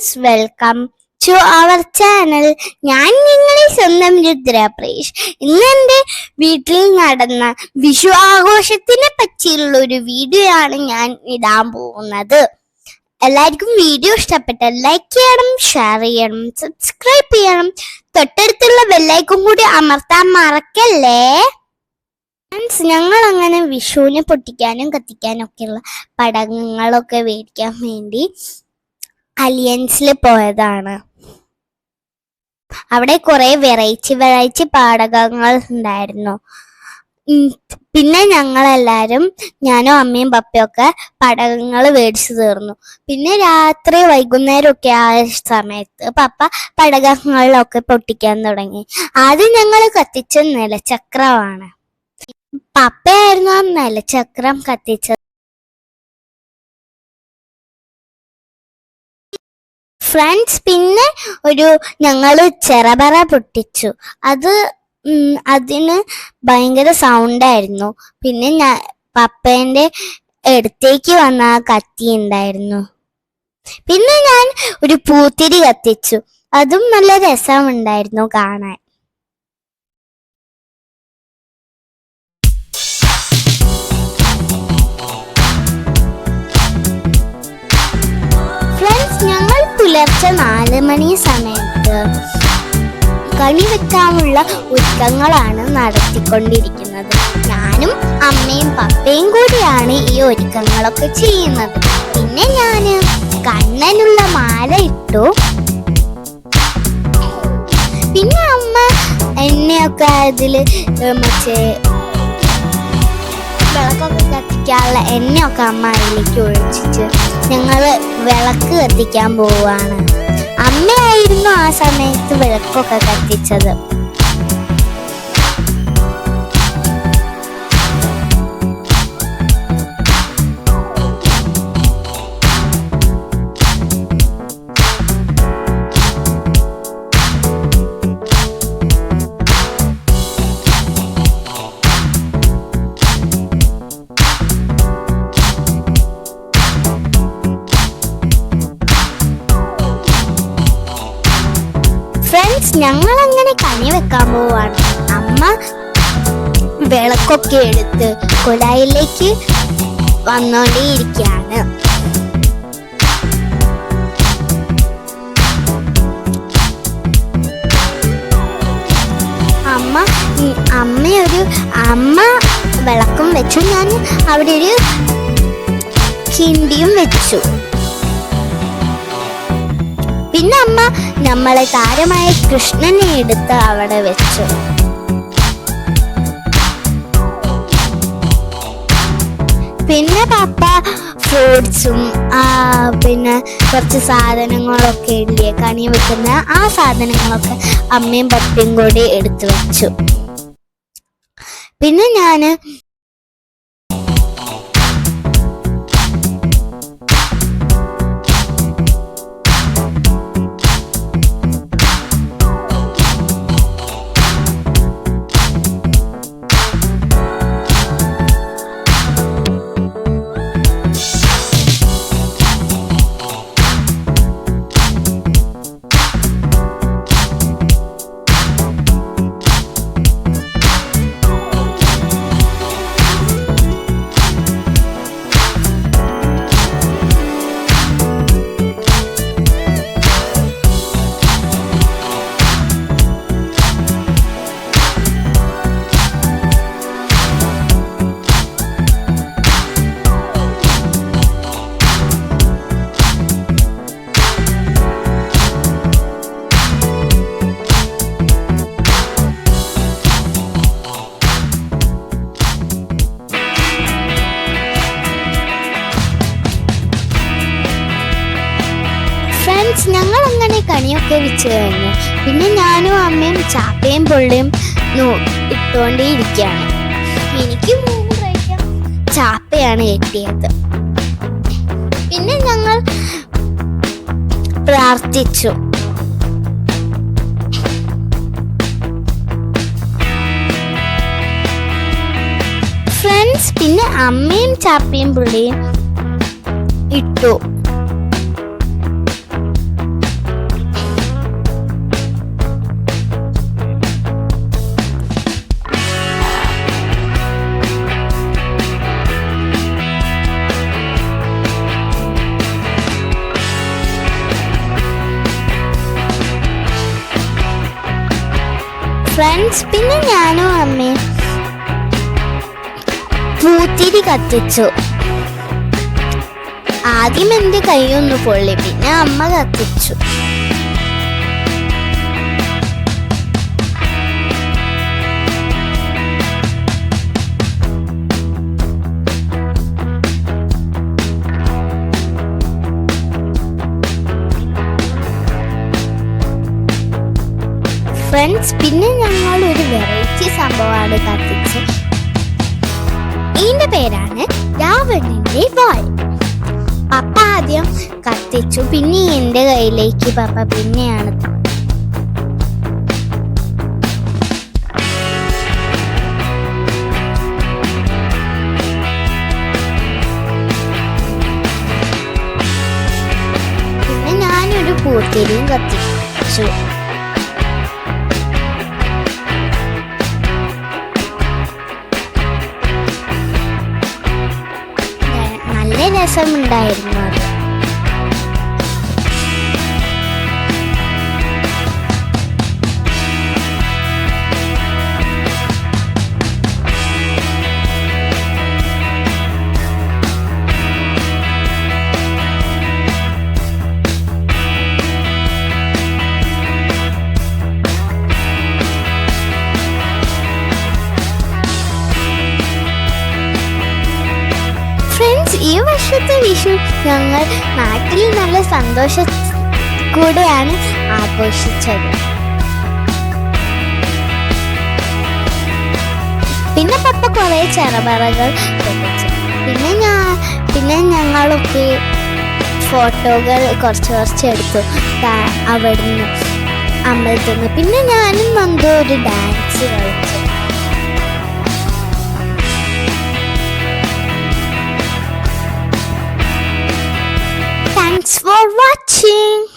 Friends welcome to our channel ഞാൻ നിങ്ങളെ സ്വന്തം രുദ്രപ്രേഷ്. ഇന്ന് എന്റെ വീട്ടിൽ നടന്ന വിഷു ആഘോഷത്തിനെ പറ്റിയുള്ള ഒരു വീഡിയോ ആണ് ഞാൻ ഇടാൻ പോകുന്നത്. എല്ലാവർക്കും വീഡിയോ ഇഷ്ടപ്പെട്ട ലൈക്ക് ചെയ്യണം ഷെയർ ചെയ്യണം സബ്സ്ക്രൈബ് ചെയ്യണം. തൊട്ടടുത്തുള്ള ബെല്ലൈക്കും കൂടി അമർത്താൻ മറക്കല്ലേ? ഫ്രണ്ട്സ് ഞങ്ങൾ അങ്ങനെ വിഷുവിനെ പൊട്ടിക്കാനും കത്തിക്കാനും ഒക്കെയുള്ള പടങ്ങളൊക്കെ മേടിക്കാൻ വേണ്ടി അലിയൻസിൽ പോയതാണ്. അവിടെ കുറെ വെറൈറ്റി വെറൈറ്റി പാടകങ്ങൾ ഉണ്ടായിരുന്നു. പിന്നെ ഞങ്ങളെല്ലാരും ഞാനും അമ്മയും പപ്പയും ഒക്കെ പടകങ്ങൾ മേടിച്ചു തീർന്നു. പിന്നെ രാത്രി വൈകുന്നേരം ഒക്കെ ആയ സമയത്ത് പപ്പ പടകങ്ങളിലൊക്കെ പൊട്ടിക്കാൻ തുടങ്ങി. ആദ്യം ഞങ്ങൾ കത്തിച്ച നിലചക്രമാണ് പപ്പയായിരുന്നു ആ നിലചക്രം കത്തിച്ചത്. ഫ്രണ്ട്സ് പിന്നെ ഒരു ഞങ്ങൾ ചെറപറ പൊട്ടിച്ചു. അത് അതിന് ഭയങ്കര സൗണ്ടായിരുന്നു. പിന്നെ ഞാൻ പപ്പേന്റെ അടുത്തേക്ക് വന്ന ആ കത്തി ഉണ്ടായിരുന്നു. പിന്നെ ഞാൻ ഒരു പൂത്തിരി കത്തിച്ചു. അതും നല്ല രസമുണ്ടായിരുന്നു കാണാൻ. പുലർച്ചെ നാല് മണി സമയത്ത് കണി വെക്കാനുള്ള ഒരുക്കങ്ങളാണ് നടത്തിക്കൊണ്ടിരിക്കുന്നത്. ഞാനും അമ്മയും പപ്പയും കൂടിയാണ് ഈ ഒരുക്കങ്ങളൊക്കെ ചെയ്യുന്നത്. പിന്നെ ഞാൻ കണ്ണനുള്ള മാല ഇട്ടു. പിന്നെ അമ്മ എന്നെയൊക്കെ അതിൽ ഏ, മറ്റേ വിളക്കൊക്കെ കത്തിക്കാനുള്ള എണ്ണയൊക്കെ അമ്മ അതിലേക്ക് ഒഴിച്ചിട്ട് ഞങ്ങൾ വിളക്ക് കത്തിക്കാൻ പോവാണ്. അമ്മയായിരുന്നു ആ സമയത്ത് വിളക്കൊക്കെ കത്തിച്ചത്. ഞങ്ങൾ അങ്ങനെ കണി വെക്കാൻ പോവാണ്. അമ്മ വിളക്കൊക്കെ എടുത്ത് കുഴായിലേക്ക് വന്നോണ്ടേയിരിക്കുകയാണ് അമ്മ അമ്മയൊരു അമ്മ വിളക്കും വെച്ചു. ഞാൻ അവിടെ ഒരു കിണ്ടിയും വെച്ചു. പിന്നെ അമ്മ നമ്മളെ താരമായ കൃഷ്ണനെ എടുത്ത് അവിടെ വെച്ചു. പിന്നെ പപ്പ ഫ്രൂട്ട്സും പിന്നെ കുറച്ച് സാധനങ്ങളൊക്കെ ഇല്ലേ കണി വെക്കുന്ന ആ സാധനങ്ങളൊക്കെ അമ്മയും പപ്പയും കൂടി എടുത്തു വെച്ചു. പിന്നെ ഞാൻ ഫ്രണ്ട്സ് ഞങ്ങൾ അങ്ങനെ കണിയൊക്കെ വെച്ച് കഴിഞ്ഞു. പിന്നെ ഞാനും അമ്മയും ചാപ്പയും പൊള്ളിയും നോ- ഇട്ടുകൊണ്ടേയിരിക്കുകയാണ് എനിക്ക് മൂന്ന് പ്രാവശ്യം ചാപ്പയാണ് കിട്ടിയത്. പിന്നെ ഞങ്ങൾ പ്രാർത്ഥിച്ചു. ഫ്രണ്ട്സ് പിന്നെ അമ്മയും ചാപ്പയും പുള്ളിയും ഇട്ടു. ഫ്രണ്ട്സ് പിന്നെ ഞാനും അമ്മയും. പൂത്തിരി കത്തിച്ചു. ആദ്യം എന്റെ കൈയൊന്ന് പൊള്ളി പിന്നെ അമ്മ കത്തിച്ചു. ഫ്രണ്ട്സ് പിന്നെ ഞങ്ങൾ ഒരു വെറൈറ്റി സംഭവമാണ് കത്തിച്ചത്. ഇതിന്റെ പേരാണ് രാവണന്റെ വാൾ പപ്പ ആദ്യം കത്തിച്ചു പിന്നെ എന്റെ കയ്യിലേക്ക് പപ്പ പിന്നെയാണ് പിന്നെ ഞാനൊരു പൂത്തിരിയും കത്തിച്ചു. നല്ല ഈ വർഷത്തെ വിഷു ഞങ്ങൾ നാട്ടിൽ നല്ല സന്തോഷ കൂടെയാണ് ആഘോഷിച്ചത്. പിന്നെ പപ്പ കുറെ ചെറപറകൾ പിന്നെ ഞാൻ പിന്നെ ഞങ്ങളൊക്കെ ഫോട്ടോകൾ കുറച്ച് കുറച്ച് എടുത്തു. അവിടുന്ന് അമ്പലത്തിൽ നിന്ന്. പിന്നെ ഞാനും വന്നു ഒരു ഡാൻസ് കളിച്ചു. Watching.